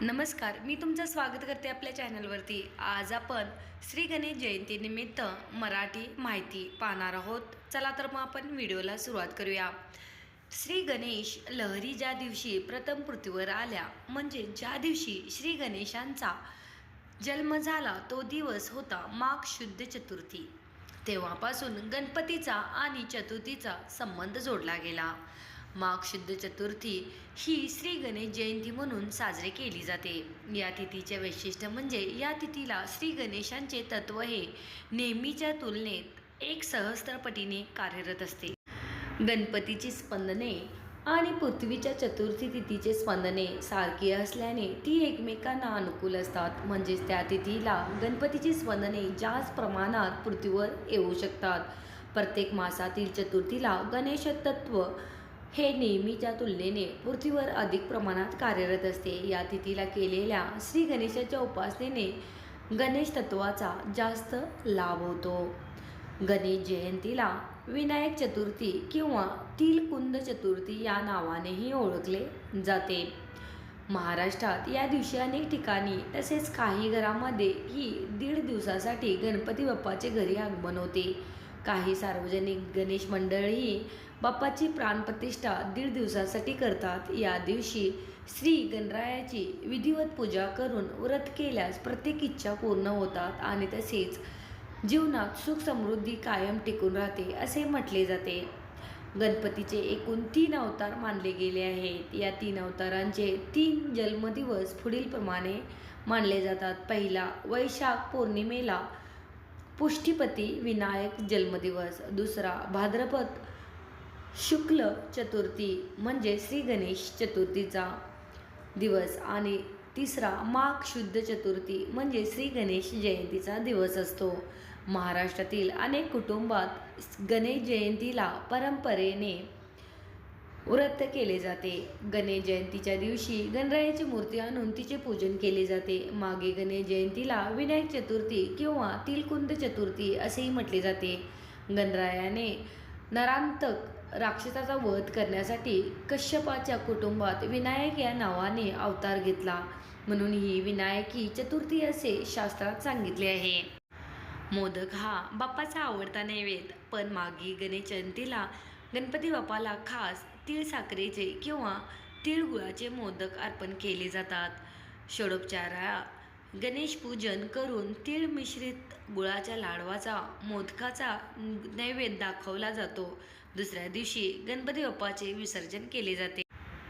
नमस्कार मी तुमचं स्वागत करते आपल्या चॅनलवरती. आज आपण श्री गणेश जयंतीनिमित्त मराठी माहिती पाहणार आहोत. चला तर मग आपण व्हिडिओला सुरुवात करूया. श्री गणेश लहरी ज्या दिवशी प्रथम पृथ्वीवर आल्या म्हणजे ज्या दिवशी श्री गणेशांचा जन्म झाला तो दिवस होता माघ शुद्ध चतुर्थी. तेव्हापासून गणपतीचा आणि चतुर्थीचा संबंध जोडला गेला. माघ शुद्ध चतुर्थी ही श्री गणेश जयंती म्हणून साजरी केली जाते. या तिथीचे वैशिष्ट्य म्हणजे या तिथीला श्री गणेशांचे तत्व हे नेहमीच्या तुलनेत एक सहस्त्रपटीने कार्यरत असते. गणपतीची स्पंदने आणि पृथ्वीच्या चतुर्थी तिथीचे स्पंदने सारखी असल्याने ती एकमेकांना अनुकूल असतात. म्हणजेच त्या तिथीला गणपतीची स्पंदने जास्त प्रमाणात पृथ्वीवर येऊ शकतात. प्रत्येक मासातील चतुर्थीला गणेश तत्व हे नेहमीच्या तुलनेने पृथ्वीवर अधिक प्रमाणात कार्यरत असते. या तिथीला केलेल्या श्री गणेशाच्या उपासनेने गणेश तत्वाचा जास्त लाभ होतो. गणेश जयंतीला विनायक चतुर्थी किंवा तिलकुंद चतुर्थी या नावानेही ओळखले जाते. महाराष्ट्रात या दिवशी अनेक ठिकाणी तसेच काही घरामध्ये ही दीड दिवसासाठी गणपती बाप्पाचे घरी आगमन होते. काही सार्वजनिक गणेश मंडळही बाप्पाची प्राणप्रतिष्ठा दीड दिवसासाठी करतात. या दिवशी श्री गणरायाची विधिवत पूजा करून व्रत केल्यास प्रत्येक इच्छा पूर्ण होतात आणि तसेच जीवनात सुख समृद्धी कायम टिकून राहते असे म्हटले जाते. गणपतीचे एकूण तीन अवतार मानले गेले आहेत. या तीन अवतारांचे तीन जन्मदिवस पुढीलप्रमाणे मानले जातात. पहिला वैशाख पौर्णिमेला पुष्टीपती विनायक जन्मदिवस दुसरा भाद्रपद शुक्ल चतुर्थी म्हणजे श्री गणेश चतुर्थीचा दिवस आणि तिसरा माघ शुद्ध चतुर्थी म्हणजे श्री गणेश जयंतीचा दिवस असतो. महाराष्ट्रातील अनेक कुटुंबात गणेश जयंतीला परंपरेने व्रत केले जाते. गणेश जयंतीच्या दिवशी गणरायाची मूर्ती आणून तिचे पूजन केले जाते. मागे गणेश जयंतीला विनायक चतुर्थी किंवा तिलकुंद चतुर्थी असेही म्हटले जाते. गणरायाने नरांतक राक्षसाचा वध करण्यासाठी कश्यपाच्या कुटुंबात विनायक या नावाने अवतार घेतला. म्हणून ही विनायकी चतुर्थी असे शास्त्रात सांगितले आहे. मोदक हा बाप्पाचा आवडता नैवेद्य पण मागी गणेश जयंतीला गणपती बाप्पाला खास तीळ साखरेचे किंवा तिळगुळाचे मोदक अर्पण केले जातात. षडोपचारा गणेश पूजन करून तीळ मिश्रित गुळाच्या लाडवाचा मोदकाचा नैवेद्य दाखवला जातो. दुसऱ्या दिवशी गणपती बाप्पाचे विसर्जन केले जाते.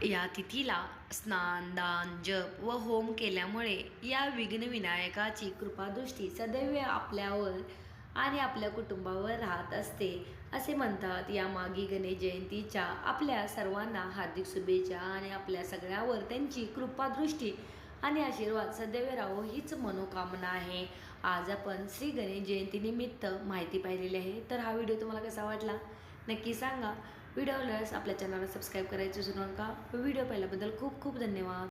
या तिथीला स्नान दान जप व होम केल्यामुळे या विघ्नविनायकाची कृपादृष्टी सदैव आपल्यावर आणि आपल्या कुटुंबावर राहत असते असे म्हणतात. या मागी गणेश जयंतीच्या आपल्या सर्वांना हार्दिक शुभेच्छा आणि आपल्या सगळ्यावर त्यांची कृपादृष्टी आणि आशीर्वाद सदैव राहो हीच मनोकामना आहे. आज आपण श्री गणेश जयंतीनिमित्त माहिती पाहिलेली आहे. तर हा व्हिडिओ तुम्हाला कसा वाटला? नक्की सांगा. व्हिडिओ आवडल्यास आपल्या चॅनलला सबस्क्राईब करायचं विसरू नका. व्हिडिओ पाहिल्याबद्दल खूप खूप धन्यवाद.